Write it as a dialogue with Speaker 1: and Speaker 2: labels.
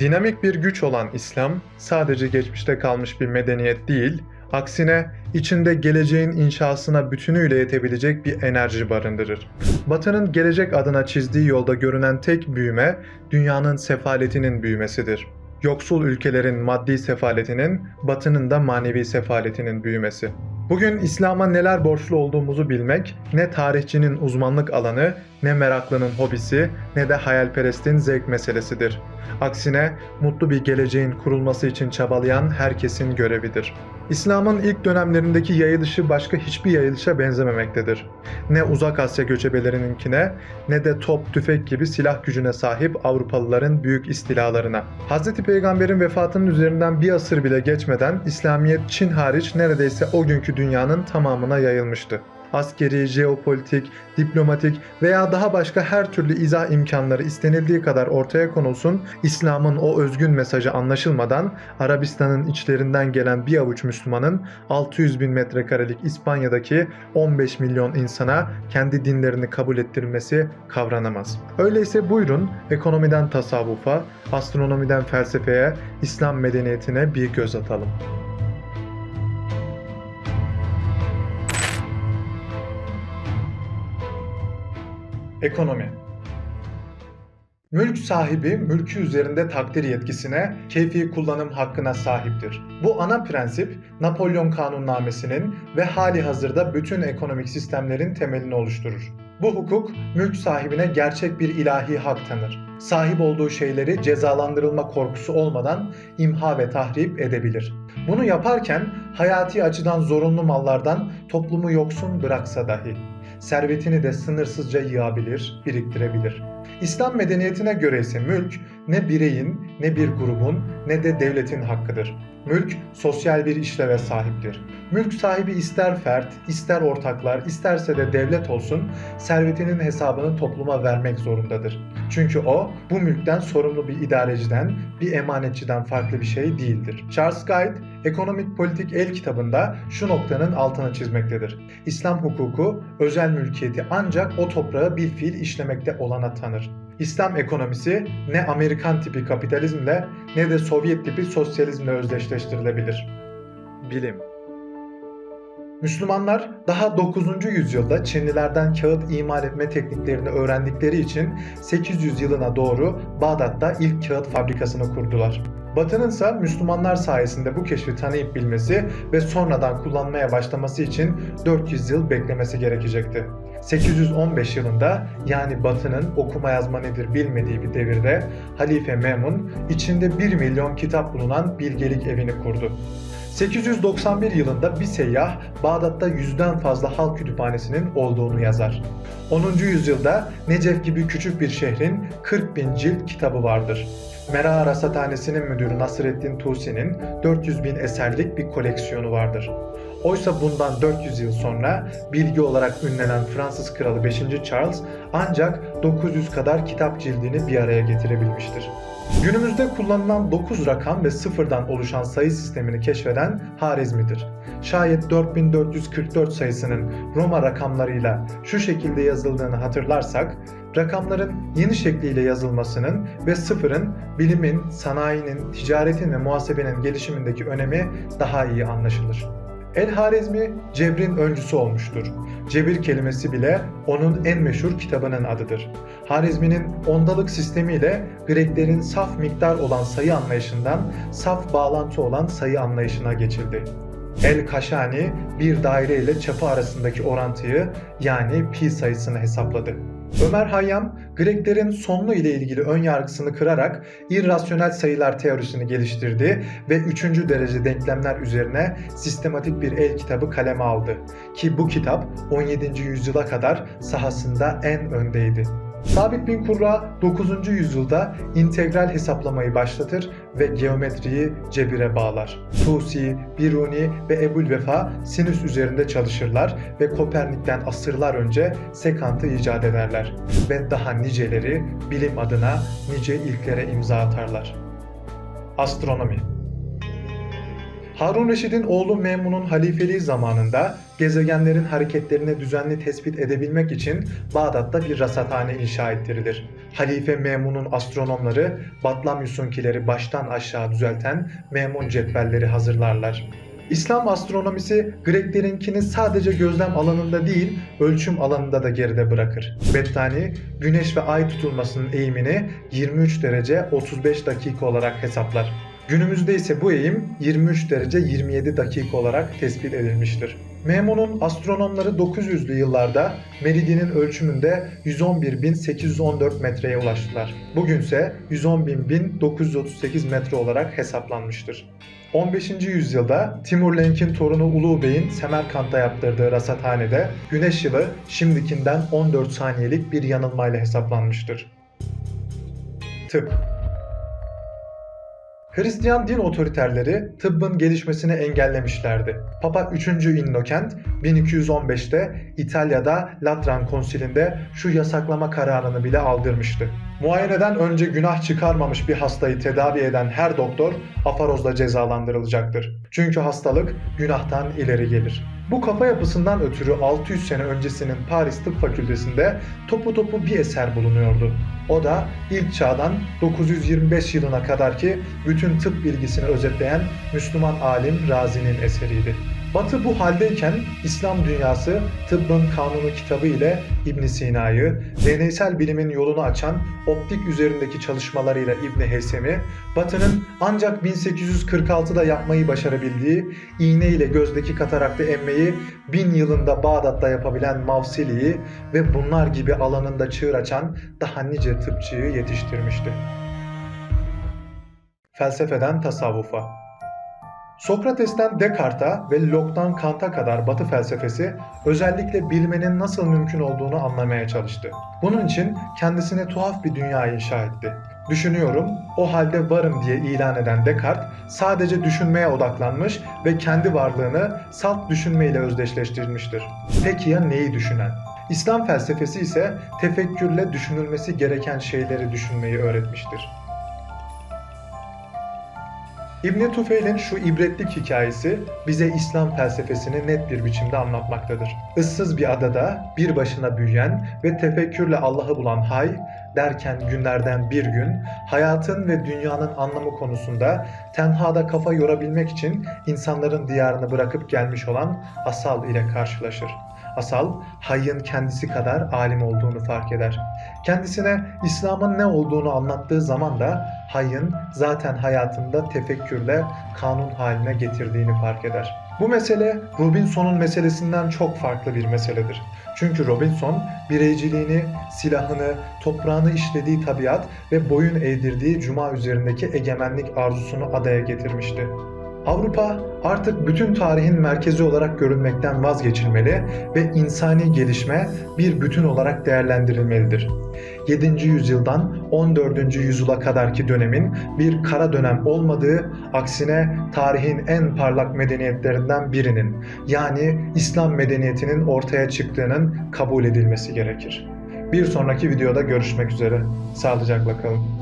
Speaker 1: Dinamik bir güç olan İslam sadece geçmişte kalmış bir medeniyet değil, aksine içinde geleceğin inşasına bütünüyle yetebilecek bir enerji barındırır. Batı'nın gelecek adına çizdiği yolda görünen tek büyüme dünyanın sefaletinin büyümesidir. Yoksul ülkelerin maddi sefaletinin, Batı'nın da manevi sefaletinin büyümesi. Bugün İslam'a neler borçlu olduğumuzu bilmek, ne tarihçinin uzmanlık alanı, ne meraklının hobisi, ne de hayalperestin zevk meselesidir. Aksine mutlu bir geleceğin kurulması için çabalayan herkesin görevidir. İslam'ın ilk dönemlerindeki yayılışı başka hiçbir yayılışa benzememektedir. Ne Uzak Asya göçebelerininkine ne de top, tüfek gibi silah gücüne sahip Avrupalıların büyük istilalarına. Hz. Peygamber'in vefatının üzerinden bir asır bile geçmeden İslamiyet Çin hariç neredeyse o günkü dünyanın tamamına yayılmıştı askeri, jeopolitik, diplomatik veya daha başka her türlü izah imkanları istenildiği kadar ortaya konulsun, İslam'ın o özgün mesajı anlaşılmadan Arabistan'ın içlerinden gelen bir avuç Müslümanın 600 bin metrekarelik İspanya'daki 15 milyon insana kendi dinlerini kabul ettirmesi kavranamaz. Öyleyse buyurun ekonomiden tasavvufa, astronomiden felsefeye, İslam medeniyetine bir göz atalım. Ekonomi Mülk sahibi mülkü üzerinde takdir yetkisine, keyfi kullanım hakkına sahiptir. Bu ana prensip Napolyon Kanunnamesi'nin ve hali hazırda bütün ekonomik sistemlerin temelini oluşturur. Bu hukuk mülk sahibine gerçek bir ilahi hak tanır. Sahip olduğu şeyleri cezalandırılma korkusu olmadan imha ve tahrip edebilir. Bunu yaparken hayati açıdan zorunlu mallardan toplumu yoksun bıraksa dahi servetini de sınırsızca yığabilir, biriktirebilir. İslam medeniyetine göre ise mülk ne bireyin, ne bir grubun, ne de devletin hakkıdır. Mülk sosyal bir işleve sahiptir. Mülk sahibi ister fert, ister ortaklar, isterse de devlet olsun servetinin hesabını topluma vermek zorundadır. Çünkü o bu mülkten sorumlu bir idareciden, bir emanetçiden farklı bir şey değildir. Charles Guide, Ekonomik Politik El kitabında şu noktanın altını çizmektedir. İslam hukuku özel mülkiyeti ancak o toprağı bir fiil işlemekte olana tanır. İslam ekonomisi ne Amerikan tipi kapitalizmle ne de Sovyet tipi sosyalizmle özdeşleştirilebilir. Bilim Müslümanlar daha 9. yüzyılda Çinlilerden kağıt imal etme tekniklerini öğrendikleri için 800 yılına doğru Bağdat'ta ilk kağıt fabrikasını kurdular. Batı'nın ise Müslümanlar sayesinde bu keşfi tanıyıp bilmesi ve sonradan kullanmaya başlaması için 400 yıl beklemesi gerekecekti. 815 yılında yani Batı'nın okuma yazma nedir bilmediği bir devirde Halife Memun içinde 1 milyon kitap bulunan bilgelik evini kurdu. 891 yılında bir seyyah Bağdat'ta yüzden fazla halk kütüphanesinin olduğunu yazar. 10. yüzyılda Necef gibi küçük bir şehrin 40 bin cilt kitabı vardır. Mera Rasathanesi'nin müdürü Nasreddin Tusi'nin 400 bin eserlik bir koleksiyonu vardır. Oysa bundan 400 yıl sonra bilgi olarak ünlenen Fransız kralı 5. Charles ancak 900 kadar kitap cildini bir araya getirebilmiştir. Günümüzde kullanılan 9 rakam ve sıfırdan oluşan sayı sistemini keşfeden Harizmi'dir. Şayet 4444 sayısının Roma rakamlarıyla şu şekilde yazıldığını hatırlarsak, rakamların yeni şekliyle yazılmasının ve sıfırın bilimin, sanayinin, ticaretin ve muhasebenin gelişimindeki önemi daha iyi anlaşılır. El-Harizmi cebrin öncüsü olmuştur. Cebir kelimesi bile onun en meşhur kitabının adıdır. Harizmi'nin ondalık sistemiyle Greklerin saf miktar olan sayı anlayışından saf bağlantı olan sayı anlayışına geçildi. El-Kaşani bir daire ile çapı arasındaki orantıyı yani pi sayısını hesapladı. Ömer Hayyam, Greklerin sonlu ile ilgili ön yargısını kırarak irrasyonel sayılar teorisini geliştirdi ve 3. derece denklemler üzerine sistematik bir el kitabı kaleme aldı. Ki bu kitap 17. yüzyıla kadar sahasında en öndeydi. Sabit bin Kurra 9. yüzyılda integral hesaplamayı başlatır ve geometriyi cebire bağlar. Tusi, Biruni ve Ebu'l-Vefa sinüs üzerinde çalışırlar ve Kopernik'ten asırlar önce sekantı icat ederler ve daha niceleri bilim adına nice ilklere imza atarlar. Astronomi Harun Reşid'in oğlu Memun'un halifeliği zamanında gezegenlerin hareketlerini düzenli tespit edebilmek için Bağdat'ta bir rasathane inşa ettirilir. Halife Memun'un astronomları Batlamyus'unkileri baştan aşağı düzelten Memun cetvelleri hazırlarlar. İslam astronomisi Greklerinkini sadece gözlem alanında değil, ölçüm alanında da geride bırakır. Bettani, güneş ve ay tutulmasının eğimini 23 derece 35 dakika olarak hesaplar. Günümüzde ise bu eğim 23 derece 27 dakika olarak tespit edilmiştir. Memun'un astronomları 900'lü yıllarda meridyenin ölçümünde 111.814 metreye ulaştılar. Bugünse 110.938 metre olarak hesaplanmıştır. 15. yüzyılda Timur Lenk'in torunu Ulu Bey'in Semerkant'ta yaptırdığı rasathanede güneş yılı şimdikinden 14 saniyelik bir yanılmayla hesaplanmıştır. Tıp Hristiyan din otoriterleri tıbbın gelişmesini engellemişlerdi. Papa 3. Innokent 1215'te İtalya'da Latran konsilinde şu yasaklama kararını bile aldırmıştı. Muayeneden önce günah çıkarmamış bir hastayı tedavi eden her doktor afarozla cezalandırılacaktır. Çünkü hastalık günahtan ileri gelir. Bu kafa yapısından ötürü 600 sene öncesinin Paris Tıp Fakültesinde topu topu bir eser bulunuyordu. O da ilk çağdan 925 yılına kadarki bütün tıp bilgisini özetleyen Müslüman alim Razi'nin eseriydi. Batı bu haldeyken İslam dünyası tıbbın kanunu kitabı ile İbn Sina'yı, deneysel bilimin yolunu açan optik üzerindeki çalışmalarıyla İbn Heysem'i, Batı'nın ancak 1846'da yapmayı başarabildiği iğne ile gözdeki katarakta emmeyi bin yılında Bağdat'ta yapabilen Mavsili'yi ve bunlar gibi alanında çığır açan daha nice tıpçıyı yetiştirmişti. Felsefeden tasavvufa Sokrates'ten Descartes'a ve Locke'dan Kant'a kadar Batı felsefesi özellikle bilmenin nasıl mümkün olduğunu anlamaya çalıştı. Bunun için kendisine tuhaf bir dünya inşa etti. Düşünüyorum, o halde varım diye ilan eden Descartes sadece düşünmeye odaklanmış ve kendi varlığını salt düşünmeyle özdeşleştirmiştir. Peki ya neyi düşünen? İslam felsefesi ise tefekkürle düşünülmesi gereken şeyleri düşünmeyi öğretmiştir. İbn Tufeil'in şu ibretlik hikayesi bize İslam felsefesini net bir biçimde anlatmaktadır. Issız bir adada bir başına büyüyen ve tefekkürle Allah'ı bulan Hay, derken günlerden bir gün hayatın ve dünyanın anlamı konusunda tenhada kafa yorabilmek için insanların diyarını bırakıp gelmiş olan Asal ile karşılaşır. Asal, Hayy'ın kendisi kadar alim olduğunu fark eder. Kendisine İslam'ın ne olduğunu anlattığı zaman da Hayy'ın zaten hayatında tefekkürle kanun haline getirdiğini fark eder. Bu mesele Robinson'un meselesinden çok farklı bir meseledir. Çünkü Robinson bireyciliğini, silahını, toprağını işlediği tabiat ve boyun eğdirdiği cuma üzerindeki egemenlik arzusunu adaya getirmişti. Avrupa artık bütün tarihin merkezi olarak görülmekten vazgeçilmeli ve insani gelişme bir bütün olarak değerlendirilmelidir. 7. yüzyıldan 14. yüzyıla kadarki dönemin bir kara dönem olmadığı, aksine tarihin en parlak medeniyetlerinden birinin yani İslam medeniyetinin ortaya çıktığının kabul edilmesi gerekir. Bir sonraki videoda görüşmek üzere. Sağlıcakla kalın.